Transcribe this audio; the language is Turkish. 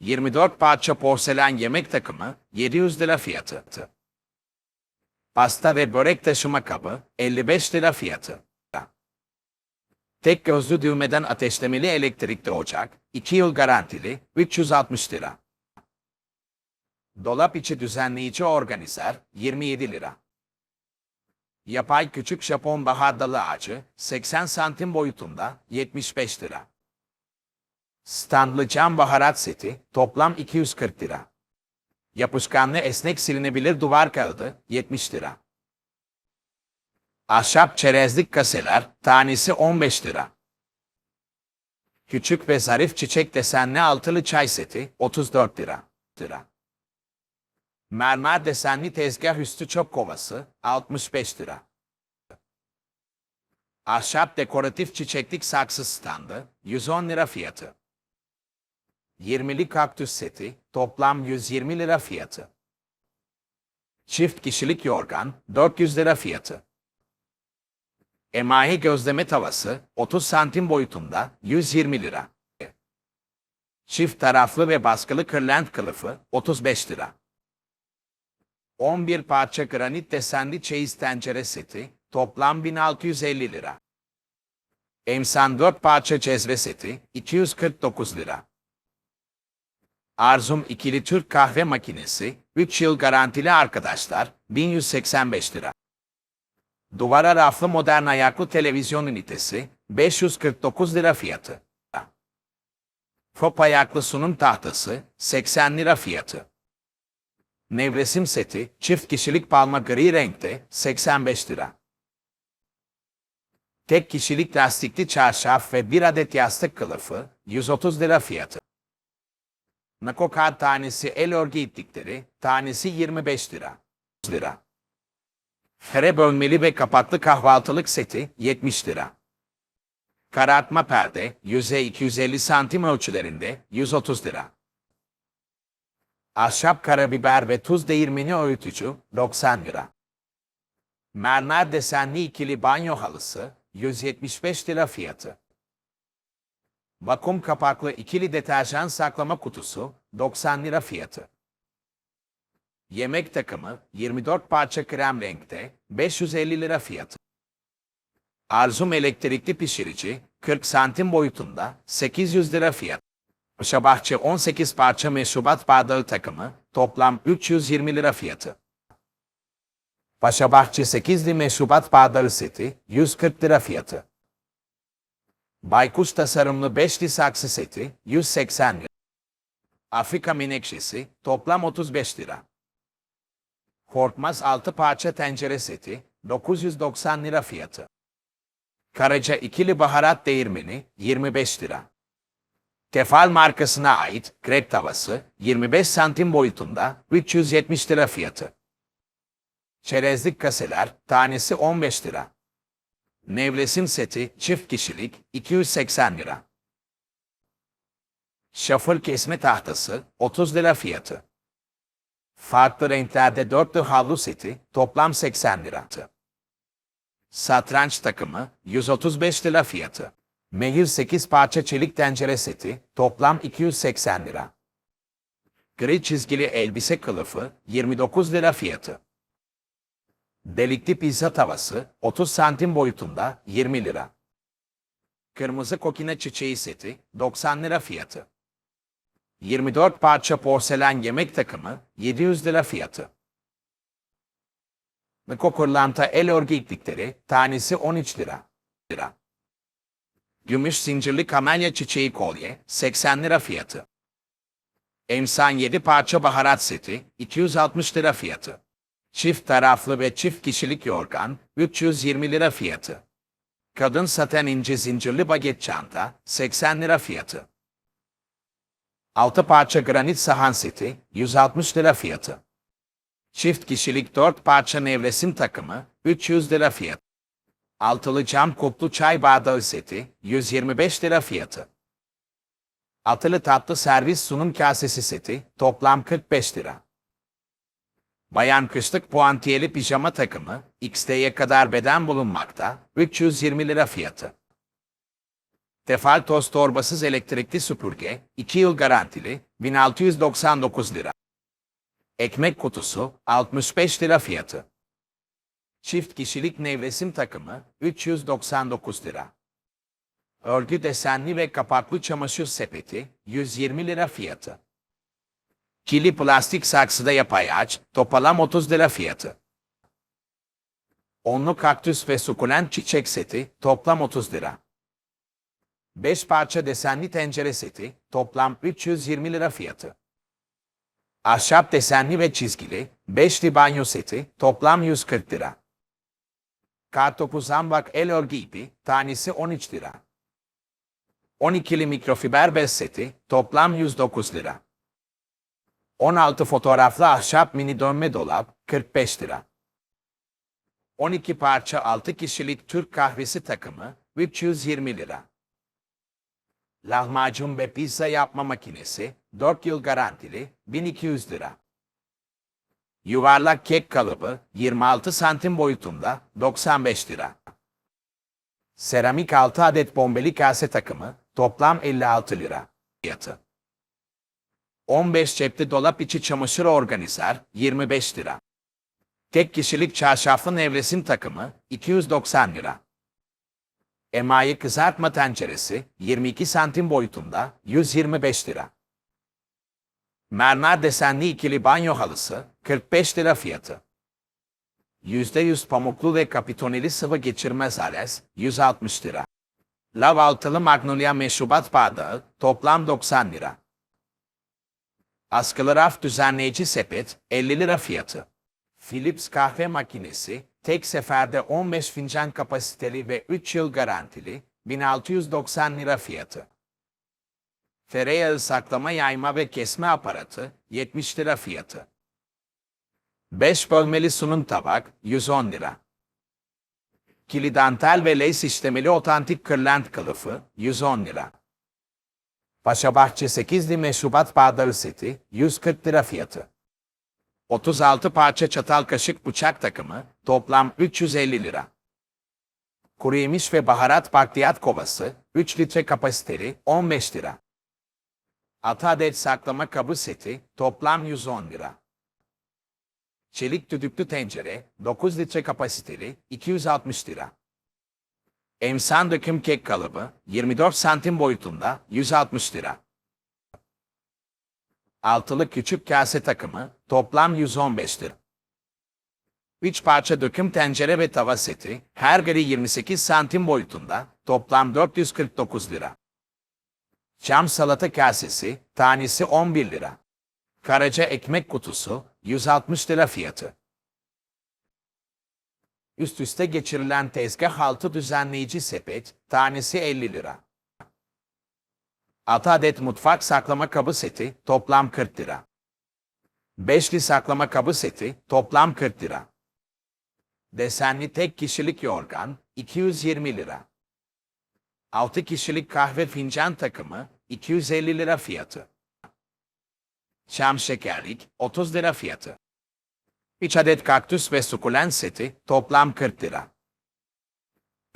24 parça porselen yemek takımı 700 lira fiyatı. Pasta ve börek taşıma kabı 55 lira fiyatı. Tek gözlü düğmeden ateşlemeli elektrikli ocak 2 yıl garantili 360 lira. Dolap içi düzenleyici organizer 27 lira. Yapay küçük Japon bahardalı ağacı 80 santim boyutunda 75 lira. Standlı cam baharat seti toplam 240 lira. Yapışkanlı esnek silinebilir duvar kağıdı 70 lira. Ahşap çerezlik kaseler tanesi 15 lira. Küçük ve zarif çiçek desenli altılı çay seti 34 lira. lira. Mermer desenli tezgah üstü çöp kovası 65 lira. Ahşap dekoratif çiçeklik saksı standı 110 lira fiyatı. 20'li kaktüs seti toplam 120 lira fiyatı. Çift kişilik yorgan 400 lira fiyatı. Emahi gözleme tavası 30 santim boyutunda 120 lira. Çift taraflı ve baskılı kırlent kılıfı 35 lira. 11 parça granit desenli çeyiz tencere seti toplam 1650 lira. Emsan 4 parça cezve seti 249 lira. Arzum ikili Türk kahve makinesi 3 yıl garantili arkadaşlar 1185 lira. Duvara raflı modern ayaklı televizyon ünitesi 549 lira fiyatı. Fop ayaklı sunum tahtası 80 lira fiyatı. Nevresim seti çift kişilik palma gri renkte 85 lira. Tek kişilik lastikli çarşaf ve bir adet yastık kılıfı 130 lira fiyatı. Nakokar tanesi el örgü iplikleri tanesi 25 lira. lira. Fere bölmeli ve kapaklı kahvaltılık seti 70 lira. Karartma perde yüze 250 santim ölçülerinde 130 lira. Ahşap karabiber ve tuz değirmeni öğütücü 90 lira. Mermer desenli ikili banyo halısı 175 lira fiyatı. Vakum kapaklı ikili deterjan saklama kutusu 90 lira fiyatı. Yemek takımı 24 parça krem renkte 550 lira fiyatı. Arzum elektrikli pişirici 40 santim boyutunda 800 lira fiyat. Paşabahçe 18 parça meşrubat bardağı takımı toplam 320 lira fiyatı. Paşabahçe 8'li meşrubat bardağı seti 140 lira fiyatı. Baykuş tasarımlı 5'li saksı seti 180 lira. Afrika menekşesi toplam 35 lira. Korkmaz 6 parça tencere seti 990 lira fiyatı. Karaca ikili baharat değirmeni 25 lira. Tefal markasına ait krep tavası 25 santim boyutunda 370 lira fiyatı. Çerezlik kaseler tanesi 15 lira. Nevresim seti çift kişilik 280 lira. Şafır kesme tahtası 30 lira fiyatı. Farklı renklerde dörtlü havlu seti toplam 80 lira. Satranç takımı 135 lira fiyatı. Mehir 8 parça çelik tencere seti toplam 280 lira. Gri çizgili elbise kılıfı 29 lira fiyatı. Delikli pizza tavası 30 santim boyutunda 20 lira. Kırmızı kokine çiçeği seti 90 lira fiyatı. 24 parça porselen yemek takımı 700 lira fiyatı. Miko kırlanta el örgü iplikleri tanesi 13 lira. lira. Gümüş zincirli kamelya çiçeği kolye 80 lira fiyatı. Emsan 7 parça baharat seti 260 lira fiyatı. Çift taraflı ve çift kişilik yorgan 320 lira fiyatı. Kadın saten ince zincirli baget çanta 80 lira fiyatı. 6 parça granit sahan seti 160 lira fiyatı. Çift kişilik 4 parça nevresim takımı 300 lira fiyatı. Altılı cam kuplu çay bardağı seti 125 lira fiyatı. Altılı tatlı servis sunum kasesi seti toplam 45 lira. Bayan kışlık puantiyeli pijama takımı XT'ye kadar beden bulunmakta 320 lira fiyatı. Tefal toz torbasız elektrikli süpürge, 2 yıl garantili, 1699 lira. Ekmek kutusu, 65 lira fiyatı. Çift kişilik nevresim takımı, 399 lira. Örgü desenli ve kapaklı çamaşır sepeti, 120 lira fiyatı. Kili plastik saksıda yapay ağaç, topalam 30 lira fiyatı. Onlu kaktüs ve sukulent çiçek seti, toplam 30 lira. 5 parça desenli tencere seti, toplam 320 lira fiyatı. Ahşap desenli ve çizgili, 5'li banyo seti, toplam 140 lira. Kartopu zambak el örgü ipi, tanesi 13 lira. 12'li mikrofiber bez seti, toplam 109 lira. 16 fotoğraflı ahşap mini dönme dolap, 45 lira. 12 parça 6 kişilik Türk kahvesi takımı, 320 lira. Lahmacun ve pizza yapma makinesi, 4 yıl garantili, 1200 lira. Yuvarlak kek kalıbı, 26 santim boyutunda, 95 lira. Seramik 6 adet bombeli kase takımı, toplam 56 lira. Fiyatı. 15 cepli dolap içi çamaşır organizer, 25 lira. Tek kişilik çarşaflı nevresim takımı, 290 lira. Emayi kızartma tenceresi, 22 santim boyutunda, 125 lira. Mermer desenli ikili banyo halısı, 45 lira fiyatı. %100 pamuklu ve kapitoneli sıvı geçirmez ales, 160 lira. Lav altılı magnolia meşrubat bardağı, toplam 90 lira. Askılı raf düzenleyici sepet, 50 lira fiyatı. Philips kahve makinesi, tek seferde 15 fincan kapasiteli ve 3 yıl garantili, 1690 lira fiyatı. Tereyağı saklama yayma ve kesme aparatı, 70 lira fiyatı. 5 bölmeli sunum tabak, 110 lira. Kili dantel ve lace işlemeli otantik kırlent kılıfı, 110 lira. Paşabahçe 8'li meşrubat bardağı seti, 140 lira fiyatı. 36 parça çatal kaşık bıçak takımı, toplam 350 lira. Kuru yemiş ve baharat bakliyat kovası, 3 litre kapasiteli, 15 lira. 6 adet saklama kabı seti, toplam 110 lira. Çelik düdüklü tencere, 9 litre kapasiteli, 260 lira. Emsan döküm kek kalıbı, 24 santim boyutunda, 160 lira. Altılı küçük kase takımı, toplam 115 lira. 3 parça döküm tencere ve tava seti, her biri 28 santim boyutunda, toplam 449 lira. Cam salata kasesi, tanesi 11 lira. Karaca ekmek kutusu, 160 lira fiyatı. Üst üste geçirilen tezgah altı düzenleyici sepet, tanesi 50 lira. 6 adet mutfak saklama kabı seti, toplam 40 lira. 5'li saklama kabı seti, toplam 40 lira. Desenli tek kişilik yorgan, 220 lira. 6 kişilik kahve fincan takımı, 250 lira fiyatı. Çam şekerlik, 30 lira fiyatı. 3 adet kaktüs ve sukulent seti, toplam 40 lira.